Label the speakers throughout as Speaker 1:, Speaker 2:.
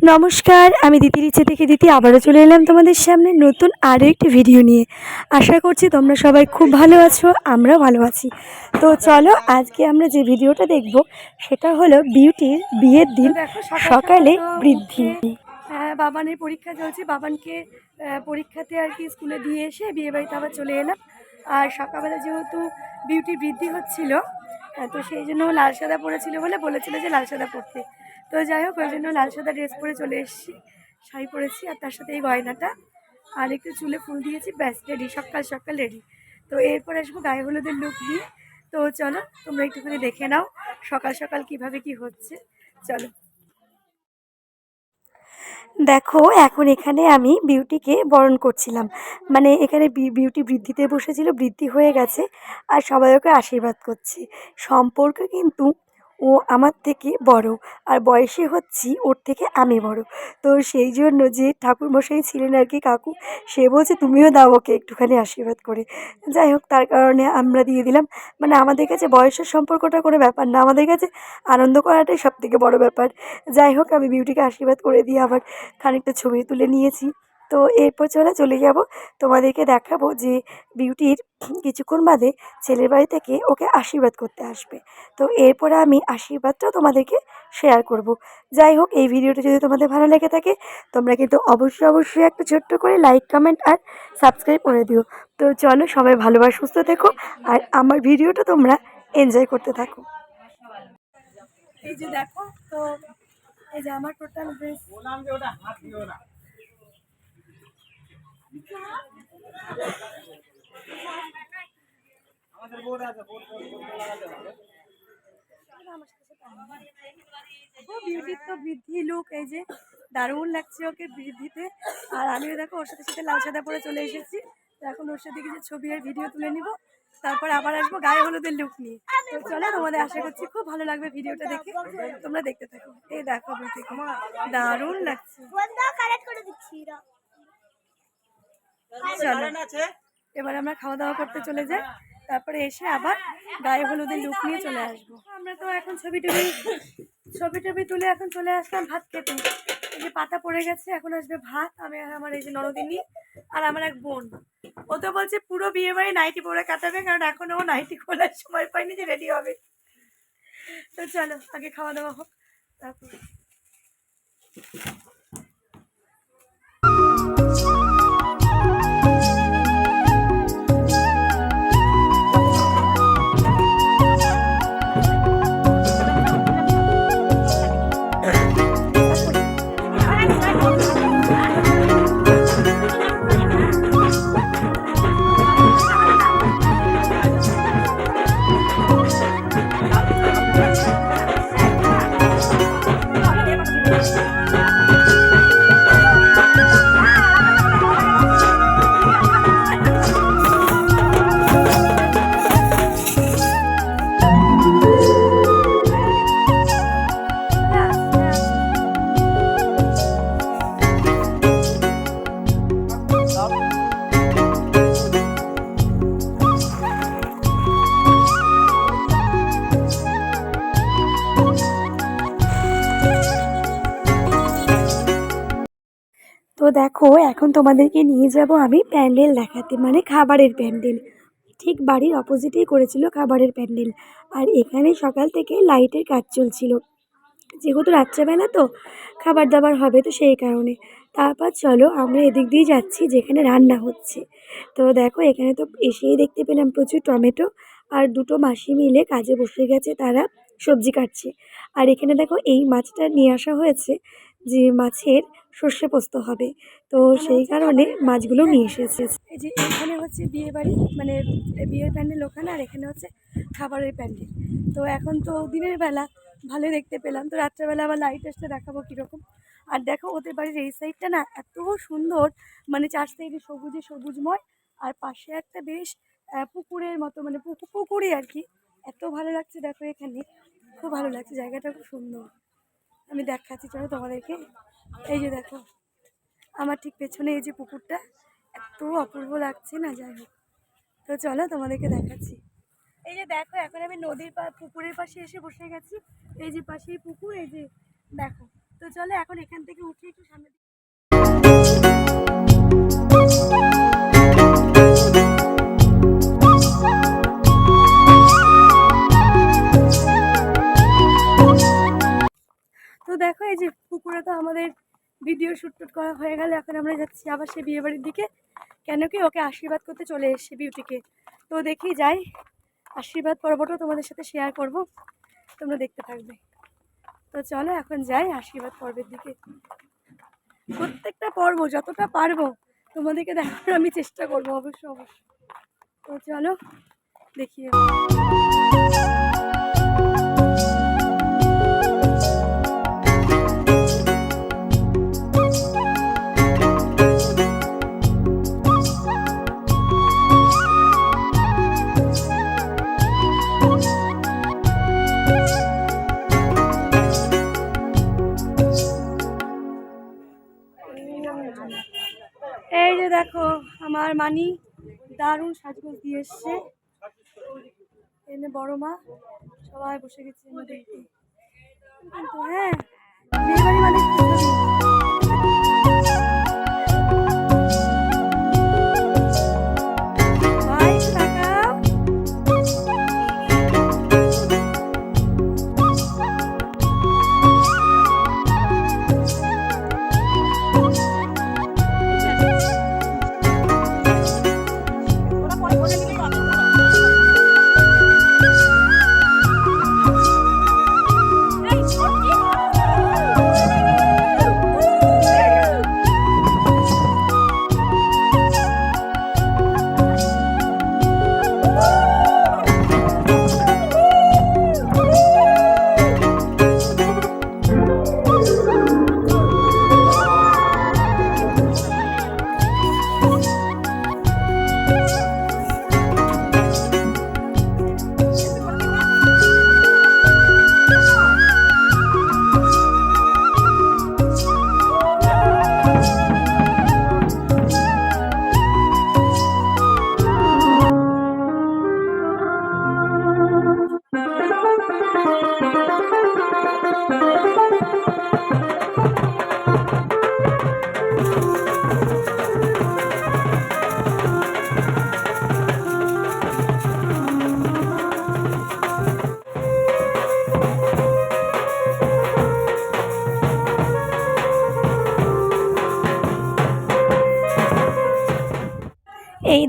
Speaker 1: নমস্কার আমি দিদির ইচ্ছে থেকে দিদি আবারও চলে এলাম তোমাদের সামনে নতুন আরও একটি ভিডিও নিয়ে। আশা করছি তোমরা সবাই খুব ভালো আছো আমরাও ভালো আছি। তো চলো আজকে আমরা যে ভিডিওটা দেখব সেটা হলো বিউটির বিয়ের দিন সকালে বৃদ্ধি। হ্যাঁ বাবানের পরীক্ষা চলছে বাবানকে পরীক্ষাতে আর কি স্কুলে দিয়ে এসে বিয়ে বাড়িতে আবার চলে এলাম। আর সকালবেলা যেহেতু বিউটির বৃদ্ধি হচ্ছিল তো সেই জন্য লাল সাদা পরেছিল বলে বলেছিল যে লাল সাদা পরতে। তো যাই হোক, ওই জন্য লাল সাদা ড্রেস পরে চলে এসেছি, শাড়ি পরেছি, আর তার সাথে এই গয়নাটা। আর একটু চুলে ফুল দিয়েছি, ব্যাস রেডি সকাল সকাল রেডি তো এরপর আসব গায়ে হলুদের লুক নিয়ে। তো চলো, তোমরা একটুখানি দেখে নাও সকাল সকাল কীভাবে কি হচ্ছে। চলো। দেখো, এখন এখানে আমি বিউটিকে বরণ করছিলাম। মানে এখানে বিউটি বৃদ্ধিতে বসেছিল, বৃদ্ধি হয়ে গেছে, আর সবাই ওকে আশীর্বাদ করছে। সম্পর্ক কিন্তু ও আমার থেকে বড়। আর বয়সে হচ্ছি ওর থেকে আমি বড়। তো সেই জন্য যে ঠাকুরমশাই ছিলেন আর কি কাকু, সে বলছে তুমিও দাও ওকে একটুখানি আশীর্বাদ করে। যাই হোক, তার কারণে আমরা দিয়ে দিলাম। মানে আমাদের কাছে বয়সের সম্পর্কটা কোনো ব্যাপার না। আমাদের কাছে আনন্দ করাটাই সব থেকে বড়ো ব্যাপার। যাই হোক, আমি বিউটিকে আশীর্বাদ করে দিয়ে আবার খানিকটা ছবি তুলে নিয়েছি। তো এরপর চলে চলে যাব। তোমাদেরকে দেখাবো যে বিউটির কিছুক্ষণ বাদে ছেলের বাড়ি থেকে ওকে আশীর্বাদ করতে আসবে। তো এরপরে আমি আশীর্বাদটাও তোমাদেরকে শেয়ার করব। যাই হোক এই ভিডিওটা যদি তোমাদের ভালো লেগে থাকে তোমরা কিন্তু অবশ্যই অবশ্যই একটা ছোট্ট করে লাইক কমেন্ট আর সাবস্ক্রাইব করে দিও। তো চলো সবাই ভালোবাস সুস্থ থেকো আর আমার ভিডিওটা তোমরা এনজয় করতে থাকো। এই যে দেখো তো এই যে আমার টোটাল ড্রেস বিউটির তো বৃদ্ধি লুক এই যে দারুণ লাগছে ওকে বৃদ্ধিতে। আর আমিও দেখো ওর সাথে সাথে লাল সাদা পরে চলে এসেছি। তো এখন ওর সাথে কিছু ছবি আর ভিডিও তুলে নিব। তারপর আবার আসব গায়ে হলুদের লুক নিয়ে। তো চলো তোমাদের আশা করছি খুব ভালো লাগবে ভিডিওটা দেখে। তোমরা দেখতে থাকো। এই দেখো দারুণ লাগছে। চলো। এবার আমরা খাওয়া দাওয়া করতে চলে যাই। তারপরে এসে আবার গায়ে হলুদের লুক নিয়ে চলে আসব। আমরা তো এখন ছবি টবি ছবি টবি তুলে এখন চলে আসলাম ভাত খেতে। এই যে পাতা পড়ে গেছে এখন আসবে ভাত আমি আর আমার এই যে নরদিনী আর আমার এক বোন। ও তো বলছে পুরো বিয়ে বাড়ি নাইটি পরে কাটাবে কারণ এখন ও নাইটি খোলার সময় পাইনি যে রেডি হবে। তো চলো আগে খাওয়া দাওয়া হোক তারপর। তো দেখো, এখন তোমাদেরকে নিয়ে যাব আমি প্যান্ডেল দেখাতে মানে খাবারের প্যান্ডেল। ঠিক বাড়ির অপোজিটেই করেছিল খাবারের প্যান্ডেল। আর এখানে সকাল থেকে লাইটের কাজ চলছিল। যেহেতু রাত্রেবেলা তো খাবার দাবার হবে তো সেই কারণে। তারপর চলো, আমরা এদিক দিয়ে যাচ্ছি যেখানে রান্না হচ্ছে। তো দেখো, এখানে তো এসেই দেখতে পেলাম প্রচুর টমেটো আর দুটো মাসি মিলে কাজে বসে গেছে তারা সবজি কাটছে। আর এখানে দেখো, এই মাছটা নিয়ে আসা হয়েছে যে মাছের সর্ষে পোস্ত হবে। তো সেই কারণে মাছগুলো নিয়ে এসেছে। এই যে এখানে হচ্ছে বিয়ে বাড়ি মানে বিয়ের প্যান্ডেল ওখানে আর এখানে হচ্ছে খাবারের প্যান্ডেল। তো এখন তো দিনের বেলা ভালো দেখতে পেলাম। তো রাত্রেবেলা আবার লাইট আসতে দেখাবো কীরকম। আর দেখো ওদের বাড়ির এই সাইডটা না এত সুন্দর মানে চার সাইডে সবুজে সবুজময় আর পাশে একটা বেশ পুকুরের মতো মানে পুকু- পুকুরই আর কি। এত ভালো লাগছে দেখো এখানে। খুব ভালো লাগছে জায়গাটা খুব সুন্দর। আমি দেখাচ্ছি চলো তোমাদেরকে। এই যে দেখো, আমার ঠিক পেছনে এই যে পুকুরটা, এত অপূর্ব লাগছে না, যাই হোক। তো চলো তোমাদেরকে দেখাচ্ছি। এই যে দেখো, এখন আমি নদীর পুকুরের পাশে এসে বসে গেছি। এই যে পাশে পুকুর, এই যে দেখো। তো চলো এখন এখান থেকে উঠে একটু সামনে ভিডিও শ্যুট টুট করা হয়ে গেল, এখন আমরা যাচ্ছি আবার সে বিয়ে বাড়ির দিকে। কেন কি ওকে আশীর্বাদ করতে চলে এসেছি বিউটিকে। তো দেখি যাই, আশীর্বাদ পর্বটাও তোমাদের সাথে শেয়ার করব, তোমরা দেখতে থাকবে। তো চলো এখন যাই আশীর্বাদ পর্বের দিকে। প্রত্যেকটা পর্ব যতটা পারব, তোমাদেরকে দেখার আমি চেষ্টা করব অবশ্য অবশ্য। তো চলো দেখিয়ে দেখো, আমার মানি দারুণ সাজগোজ দিয়ে এসছে। এনে বড় মা, সবাই বসে গেছে দেখতে। কিন্তু হ্যাঁ মানে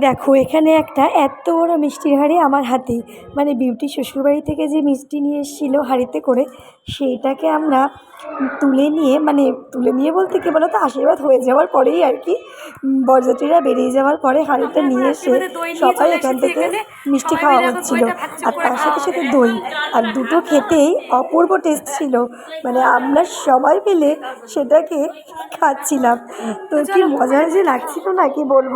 Speaker 1: দেখো এখানে একটা এত বড় মিষ্টির হাড়ি আমার হাতে। মানে বিউটি শ্বশুরবাড়ি থেকে যে মিষ্টি নিয়ে এসেছিল হাঁড়িতে করে সেইটাকে আমরা তুলে নিয়ে মানে তুলে নিয়ে বলতে কি বলতো আশীর্বাদ হয়ে যাওয়ার পরেই আর কি বরযাত্রীরা বেরিয়ে যাওয়ার পরে হাঁড়িটা নিয়ে এসে সবাই এখান থেকে মিষ্টি খাওয়া হচ্ছিল। আর তার সাথে সাথে দই। আর দুটো খেতেই অপূর্ব টেস্ট ছিল। মানে আমরা সবাই মিলে সেটাকে খাচ্ছিলাম। তো কি মজা যে লাগছিল না কি বলব?